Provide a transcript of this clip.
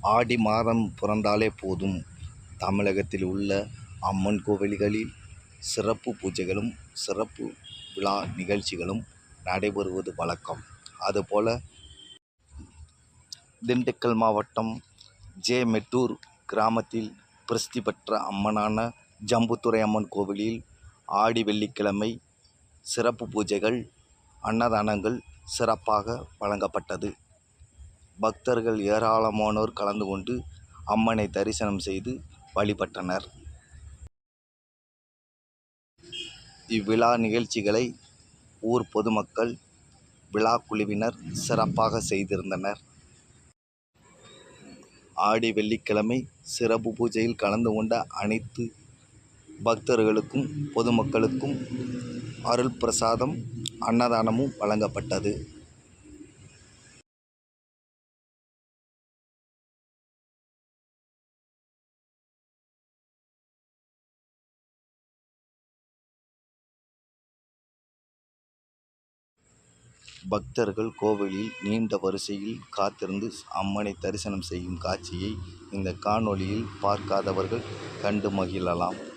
ஆடி மாதம் பிறந்தாலே போதும். தமிழகத்தில் உள்ள அம்மன் கோவில்களில் சிறப்பு பூஜைகளும் சிறப்பு விழா நிகழ்ச்சிகளும் நடைபெறுவது வழக்கம். அதுபோல் திண்டுக்கல் மாவட்டம் ஜே மெட்டூர் கிராமத்தில் பிரசித்தி பெற்ற அம்மனான ஜம்புத்துறை அம்மன் கோவிலில் ஆடி வெள்ளிக்கிழமை சிறப்பு பூஜைகள் அன்னதானங்கள் சிறப்பாக வழங்கப்பட்டது. பக்தர்கள் ஏராளமானோர் கலந்து கொண்டு அம்மனை தரிசனம் செய்து வழிபட்டனர். இவ்விழா நிகழ்ச்சிகளை ஊர் பொதுமக்கள் விழா குழுவினர் சிறப்பாக செய்திருந்தனர். ஆடி வெள்ளிக்கிழமை சிறப்பு பூஜையில் கலந்து கொண்ட அனைத்து பக்தர்களுக்கும் பொதுமக்களுக்கும் அருள் பிரசாதம் அன்னதானமும் வழங்கப்பட்டது. பக்தர்கள் கோவிலில் நீண்ட வரிசையில் காத்திருந்து அம்மனை தரிசனம் செய்யும் காட்சியை இந்த காணொளியில் பார்க்காதவர்கள் கண்டு மகிழலாம்.